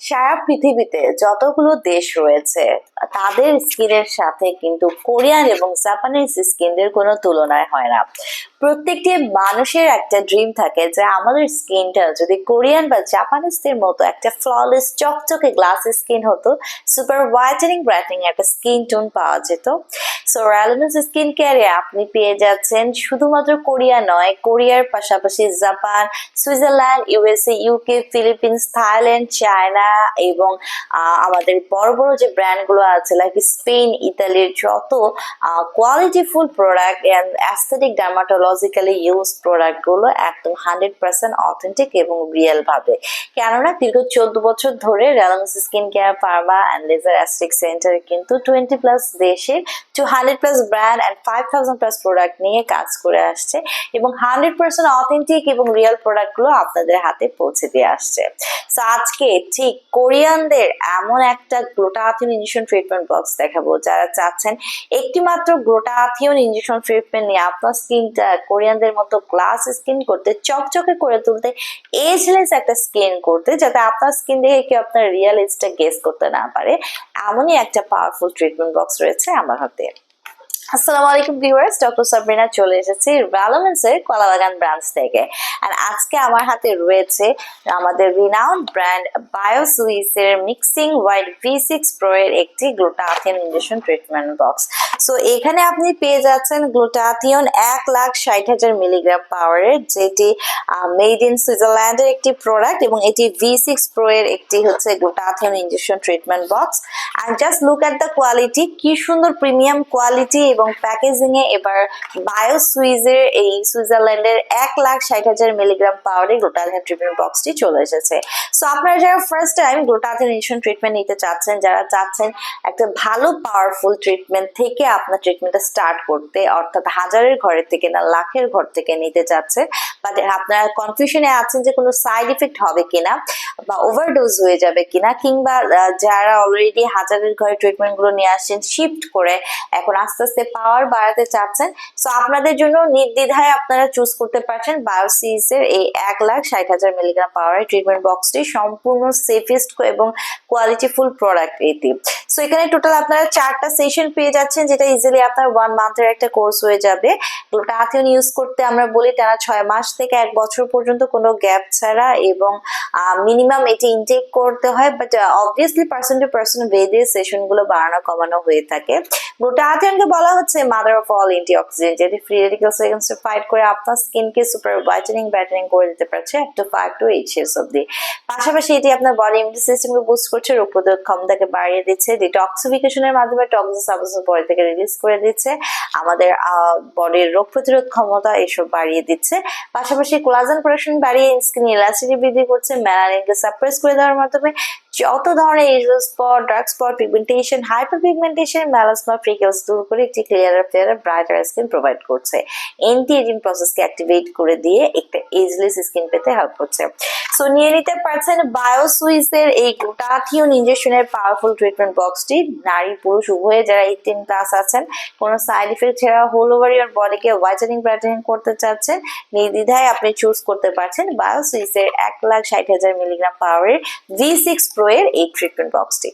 সারা পৃথিবীতে যতগুলো দেশ রয়েছে, তাদের স্কিনের সাথে কিন্তু কোরিয়ান এবং জাপানিজ স্কিনের কোনো তুলনায় হয় না। প্রত্যেকটি মানুষের একটা ড্রিম থাকে যে আমাদের স্কিনটা যদি কোরিয়ান বা জাপানিজদের মতো একটা ফ্ললেস চকচকে গ্লাস স্কিন হতো সুপার হোয়াইটেনিং ব্রাইটনিং একটা স্কিন টোন পাওয়া যেত। সো র্যালমেন্স স্কিন কেয়ারে আপনি পেয়ে যাচ্ছেন শুধুমাত্র কোরিয়া নয়, কোরিয়ার পাশাপাশি Japan, Switzerland USA UK Philippines Thailand China এবং আমাদের বড় বড় যে ব্র্যান্ডগুলো আছে লাইক স্পেন ইতালির যত qualityful product and aesthetic dermatologically use প্রোডাক্টগুলো একদম হান্ড্রেড পার্সেন্ট অথেন্টিক এবং রিয়েল ভাবে। কেননা দীর্ঘ চোদ্দ বছর ধরে Relance skin care pharma and laser aesthetic centre কিন্তু টোয়েন্টি প্লাস দেশে two hundred plus brand and five thousand plus product নিয়ে কাজ করে আসছে এবং হান্ড্রেড পার্সেন্ট অথেন্টিক এবং রিয়েল প্রোডাক্টগুলো আপনাদের হাতে পৌঁছে দিয়ে আসছে। সো আজকে ঠিক কোরিয়ানদের এমন একটা গ্লুটাথিয়ন ইঞ্জেকশন ট্রিটমেন্ট বক্স দেখাবো যারা চাচ্ছেন একটি মাত্র ইঞ্জেকশন ট্রিটমেন্ট নিয়ে আপনার স্কিনটা কোরিয়ানদের মতো গ্লাস স্কিন করতে, চকচকে করে তুলতে এজলেস একটা স্কিন করতে, যাতে আপনার স্কিন দেখে কেউ আপনার রিয়েল এজটা গেস করতে না পারে, এমনই একটা পাওয়ারফুল ট্রিটমেন্ট বক্স রয়েছে আমার হাতে। আসসালামু আলাইকুম ভিউয়ার্স, ডক্টর সাবরিনা চলে এসেছি ভ্যালোমেন্সের কলাবাগান ব্রাঞ্চ থেকে। আর আজকে আমার হাতে রয়েছে আমাদের renowned brand বায়োসুইসের mixing white V six pro এর একটি glutathione injection treatment box so এখানে আপনি পেয়ে যাচ্ছেন গ্লুটাথিয়ন এক লাখ ষাট হাজার মিলিগ্রাম পাওয়ারের যেটি মেড ইন সুইজারল্যান্ডের একটি প্রোডাক্ট এবং এটি ভি সিক্স প্রো এর একটি হচ্ছে glutathione injection treatment box and just look at the quality কি সুন্দর প্রিমিয়াম কোয়ালিটি এবং প্যাকেজিং এ এবার বায়ো সুইজের এই সুইজারল্যান্ডের এক লাখ ষাট হাজার মিলিগ্রাম পাওয়ারে গ্লুটাথিয়ন ট্রিটমেন্ট বক্সটি চলে এসেছে। সো আপনারা যারা first time glutathione injection treatment নিতে চাচ্ছেন, যারা চাচ্ছেন একটা ভালো পাওয়ারফুল ট্রিটমেন্ট থেকে আপনার ট্রিটমেন্টটা স্টার্ট করতে, অর্থাৎ হাজারের ঘরের থেকে না, লাখের ঘর থেকে নিতে চাচ্ছেন আপনারা কনফিউশনে আছেন যে কোনো সাইড ইফেক্ট হবে কিনা বা ওভারডোজ হয়ে যাবে কিনা কিংবা যারা অলরেডি হাজারের ঘরে ট্রিটমেন্টগুলো নিয়ে আসছেন শিফট করে এখন আস্তে আস্তে পাওয়ার বাড়াতে চাচ্ছেন সো আপনাদের জন্য নির্দ্বিধায় আপনারা চুজ করতে পারছেন বায়োসিস এর এই এক লাখ ষাট হাজার মিলিগ্রাম পাওয়ারের ট্রিটমেন্ট বক্সটি সম্পূর্ণ সেফেস্ট এবং কোয়ালিটিফুল প্রোডাক্ট এটি। সো এখানে টোটাল আপনারা চারটা সেশন পেয়ে যাচ্ছেন, যেটা ইজিলি আপনার ওয়ান মান্থের একটা কোর্স হয়ে যাবে। গ্লুটাথিয়ন ইউজ করতে আমরা বলি টানা ছয় মাস থেকে এক বছর পর্যন্ত কোনো গ্যাপ ছাড়া এবং মিনিমাম এটি ইনটেক করতে হয় but obviously person to person ভেদে সেশনগুলো বাড়ানো, কমানো হয়ে থাকে। গ্লুটাথিয়নকে বলা হচ্ছে মাদার অফ অল অক্সিডেন্ট যেটি ফ্রি রেডিক্যালস এগেন্স্ট ফাইট করে আপনার স্কিনকে সুপার হোয়াইটেনিং ব্যাটারিং করে দিতে পারছে up to five to eight years অব্দি পাশাপাশি এটি আপনার বডি ইমিউনিটি সিস্টেমকে বুস্ট করছে, রোগ প্রতিরোধ ক্ষমতাকে বাড়িয়ে দিচ্ছে ডিটক্সিফিকেশনের মাধ্যমে টক্সিক সাবস্টেন্স বডি থেকে রিলিজ করে দিচ্ছে। আমাদের বডির রোগ প্রতিরোধ ক্ষমতা এসব বাড়িয়ে দিচ্ছে। পাশাপাশি কোলাজেন প্রোডাকশন বাড়িয়ে স্কিন ইলাস্টিসিটি বৃদ্ধি করছে। মেলানিনকে সাপ্রেস করে দেওয়ার মাধ্যমে যত ধরনের এজেল spot, dark spot, pigmentation, hyper pigmentation, melasma freckles দূর করে একটি clear fair brighter skin provide করছে। এন্টি এজিং প্রসেসকে অ্যাক্টিভেট করে দিয়ে একটা এজলেস স্কিন পেতে হেল্প করছে। সো নিয়ে নিতে পারছেন বায়োসুইসের এই গ্লুটাথিয়ন ইনজেকশনের পাওয়ারফুল ট্রিটমেন্ট বক্সটি নারী, পুরুষ, উভয়ে যারা এইটিন প্লাস আছেন, কোনো সাইড ইফেক্ট ছাড়া হোল ওভার ইয়ার বডিকে হোয়াইটেনিং ব্রাইটেনিং করতে চাচ্ছেন, নির্দ্বিধায় আপনি চুজ করতে পারছেন বায়োসুইসের এক লাখ ষাট হাজার মিলিগ্রাম পাওয়ারের ভি সিক্স প্রো এর এই ট্রিটমেন্ট বক্সটি